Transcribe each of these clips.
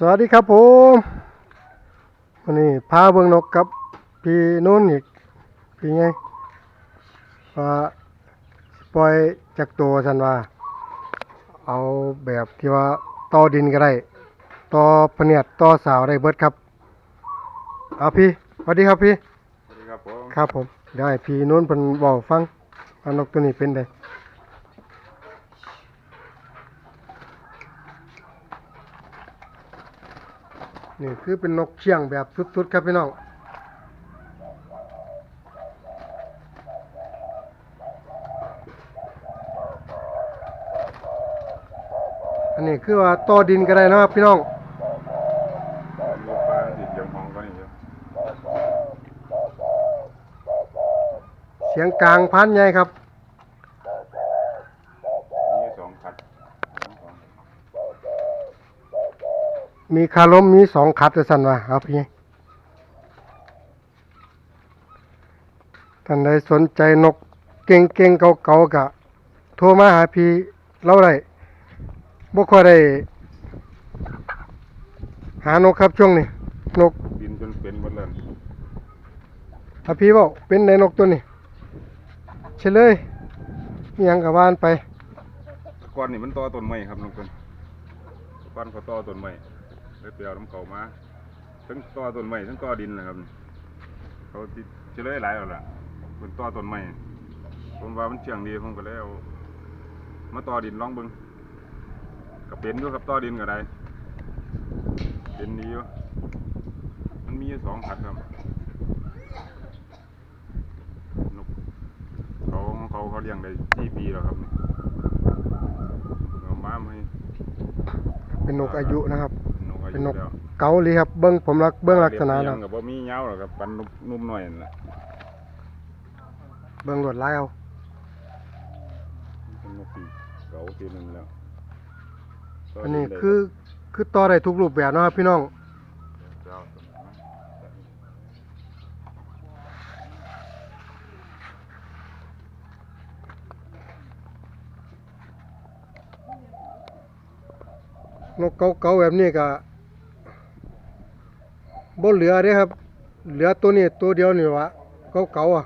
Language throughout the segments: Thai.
สวัสดีครับผมวันนี้พาเบิ่งนกกับพี่นุ่นอีกพี่ไงว่าปล่อยจากตัวฉันว่า เอาแบบที่ว่าต่อดินก็ได้ต่อพะเนียดต่อสาวได้เบิดครับเอาพี่สวัสดีครับพี่สวัสดีครับผมครับผมได้พี่นุ่นเพิ่นบอกฟังว่านกตัวนี้เป็นได นี่คือเป็นนกเชียงแบบสุดๆครับพี่น้องอันนี้คือว่าต่อดินก็ได้นะครับพี่น้องลูกปลาติดยังมองก็นี่เยอะเสียงกลางพันใหญ่ครับ มีสองขัดสอง มีคาลมมีสองขัดจะสั่นว่าครับพี่ท่านใดสนใจนกเก่งๆเก่าๆกะโทรมาหาพี่เราได้บ่ค่อยได้ หานกครับช่วงนี้ นกดินจนเป็นหมดแล้วถ้าพี่บอกเป็นในนกตัวนี้เฉลยอิหยังกับว่านไปก้อนนี่มันต่อต้นไม้ครับน้องคนก้อนเขาต่อต้นไม้ เลยไปเอาน้ำเขามาทั้งต่อต้นไม้ทั้งต่อดินนะครับ เขาติเลยหลายแล้วล่ะเป็นต่อต้นไม้ผมว่ามันเชียงดีผมก็เลยเอามาต่อดินลองบิ่งก็เป็นอยู่ครับต่อดินก็ได้เป็นดีอยู่มันมีสองขัดครับนกเขาเขาเขาเลี้ยงได้สี่ปีแล้วครับเอามาให้เป็นนกอายุนะครับ เป็นยุนกแล้วเกาหลีครับเบิ้งผมรักเบิ้งลักษณะเลี้แล้ยวงกับบ่มีเหงาหรอกครับปันนุ่มนุ่มหน่อยนั่นแหละเบิ้งลวดลายเอาเป็นนกปีเก่าทีหนึงแล้วอันนี้คือคือต่อได้ทุกรูปแบบเนาะครับพี่น้องเจ้านกเก่าๆแบบนี้ก็ บ่เหลือเด้ครับ เหลือตัวนี้ตัวเดียวนี่วะเก่าๆอะ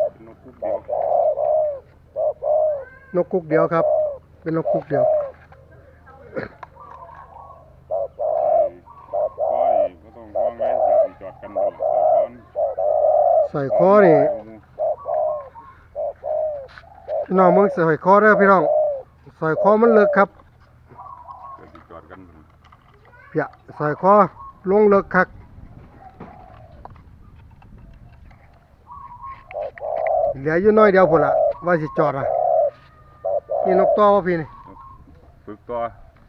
เป็นนกคุกเดียวน กกุกเดียวครับ เป็นนกกุกเดียวก็นี่ก็ต้องวางไว้เดี๋ยวสิจอดกันหมดแต่ก่อนใส่คอนี่พี่น้องมึงใส่คอเด้อพี่น้องใส่คอมันเลิกครับเดี๋ยวสิจอดกันหมดเพียใส่คอลงเลิกคักเหลืออยู่น้อยเดียวพุ่นละว่าสิจอดอะ นี่นกต่อวะพี่นี่ฝึกตัว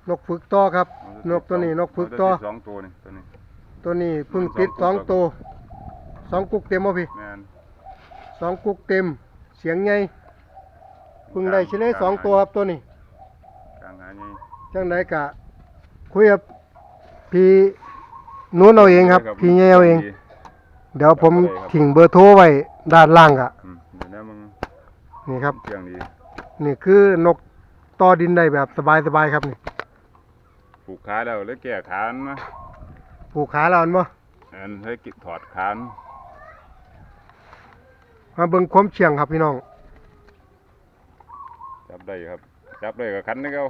นกฝึกต่อครับ นกตัวนี้นกฝึกต่อสองตัวนี่ตัวนี้ตัวนี้เพึ่งติดสองตัวสองกุกเต็มวะพี่แม่นสองกุกเต็มเสียงไงเพึ่งได้เฉลยสองตัวครับตัวนี้กลางหาไงจังไดกะคุยกับพี่นู้นเอาเองครับ พี่เงี้ยเอาเอง เดี๋ยวผมทิ้งเบอร์โทรไว้ด้านล่างกะอืมเดี๋ยวนี้มึงนี่ครับเสียงดี นี่คือนกต่อดินได้แบบสบายๆครับนี่ผูกขาแล้วเลยแก้ขานมาผูกขาเราอันบ่อันให้กิดถอดขานมาเบิ่งความเฉียงครับพี่น้อง จับได้ครับ จับได้กับขันนี่เขา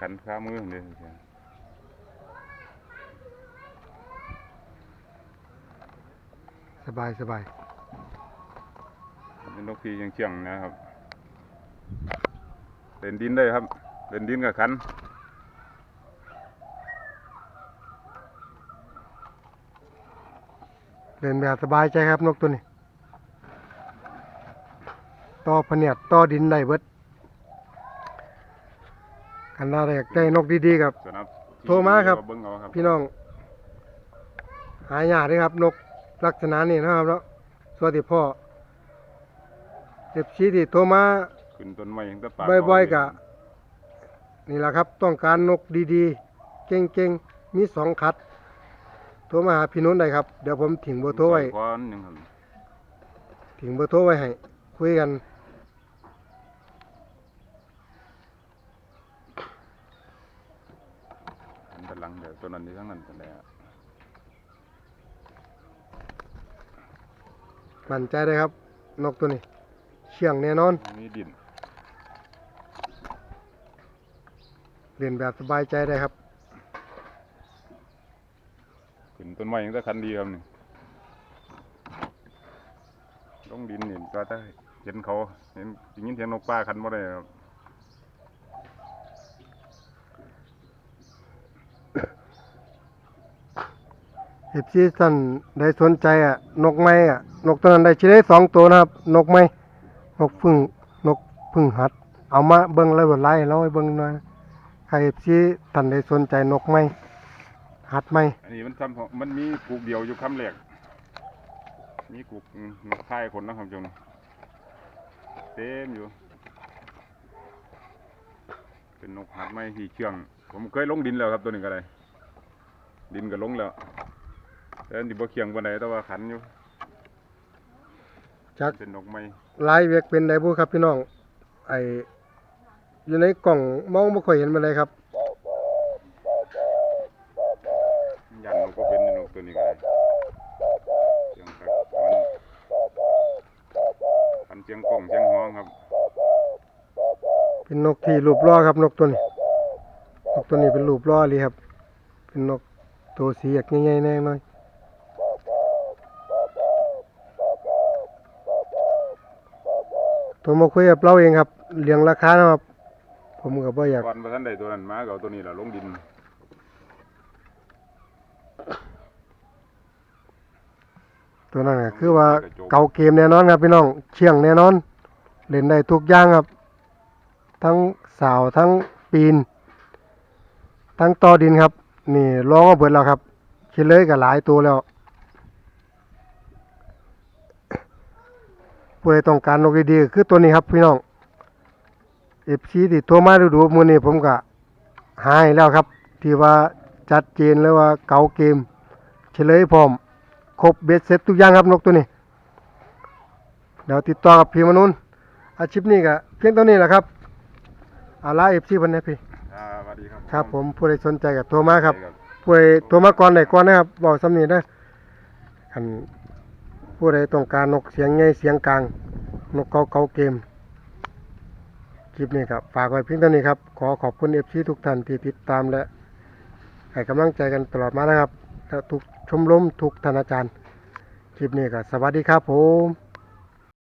ขันขามือนี่สบายสบาย เป็นนกพีเชียงๆนะครับเล่นดินได้ครับเล่นดินกับขันเล่นแบบสบายใจครับนกตัวนี้ต่อพะเนียดต่อดินได้เบิดกันน่าอยากได้นกดีๆครับสนับโทรมาครับเบิ่งเอาครับ พี่น้อง หายากเด้ครับ นกลักษณะนี้นะครับเนาะสวัสดีพ่อ เอฟซีที่โทรมาขึ้นต้นไม้ตั้งแต่ปากบ่อยๆกะนี่แหละครับ ต้องการนกดีๆ เก่งๆ มีสองคัด โทรมาหาพี่นุ่นได้ครับ เดี๋ยวผมถิงเบอร์โทรไว้คอนหนึ่งครับถิงเบอร์โทรไว้ให้ คุยกัน อันตะลังเดี๋ยวตัวนั้นที่ทั้งนั้นเป็นแล้วมั่นใจได้ครับ นกตัวนี้ เชื่องแน่นอน มีดินเรียนแบบสบายใจได้ครับ ขึ้นต้นไม้ตั้งแต่คันเดียวนี่ลงดินนี่ก็ได้เห็นเขาเห็นได้ยินเสียงนกป่าคันบ่ได้ครับเอฟซีท่านได้สนใจอะ นกไม้อะ นกตัวนั้นได้ชิได้สองตัวนะครับ นกไม้น กพึ่งนกพึ่งหัด เอามาเบิ่งแล้วบ่ไล่เราให้เบิ่งหน่อยใครเอฟซีท่านได้สนใจนกไหมหัดไหมอันนี้มันซ้ำของมันมีกูกเดียวอยู่คำแรกมีกูกนกค่ายคนนะครับจงเต็มอยู่ เป็นนกหัดไหมที่เชื่อง ผมเคยลงดินแล้วครับตัวนี้ก็ได้ดินก็ลงแล้วแต่อันที่บ่เคียงปานใดแต่ว่าขันอยู่ จักเป็นนกไม้ลายเวกเป็นไดบุครับพี่น้อง ไออยู่ในกล่องมองบ่ค่อยเห็นมันเลยครับยันนกก็เป็นนกตัวนี้ก็ได้เสียงครับมันขันเสียงกล้องเสียงห้องครับ เป็นนกที่รูปล่อครับ นกตัวนี้ นกตัวนี้เป็นรูปล่อเลยครับ เป็นนกตัวสีอยากใหญ่ๆแน่หน่อย โทรมาคุยกับเราเองครับเรียงราคานะครับ ผมก็บ่อยากก่อนพระท่านใดตัวนั้นมาก็เอาตัวนี้แหละลงดินตัวนั้นก็คือว่าเก่าเกมแน่นอนครับพี่น้องเชียงแน่นอน เล่นได้ทุกอย่างครับ ทั้งสาวทั้งปีน ทั้งต่อดินครับ นี่ร้องมาเบิดแล้วครับคิดเลยก็หลายตัวแล้ว ผู้ใดต้องการนกดีๆก็คือตัวนี้ครับพี่น้องเอฟซีที่โทรมาดูๆมื้อนี้ผมก็หาให้แล้วครับ ที่ว่าจัดเจนแล้วว่าเก่าเกม เฉลยพร้อม ครบเบ็ดเสร็จทุกอย่างครับนกตัวนี้ เดี๋ยวติดต่อกับพี่มนุนอาชีพนี้ก็เพียงเท่านี้แหละครับอาลาเอฟซีพันนะพี่อ่าสวัสดีครับครับ ผมผู้ใดสนใจกับโทรมาครับได้ผู้ใดโทรมาก่อนไหนก่อนนะครับบอกสำนีนะอัน ผู้ใดต้องการนกเสียงใหญ่เสียงกลาง นกเกาเกาเกม คลิปนี้ครับฝากไว้เพียงเท่านี้ครับ ขอขอบคุณเอฟซีทุกท่านที่ติดตามและให้กำลังใจกันตลอดมานะครับและทุกชมรมทุกท่านอาจารย์ คลิปนี้ก็สวัสดีครับผม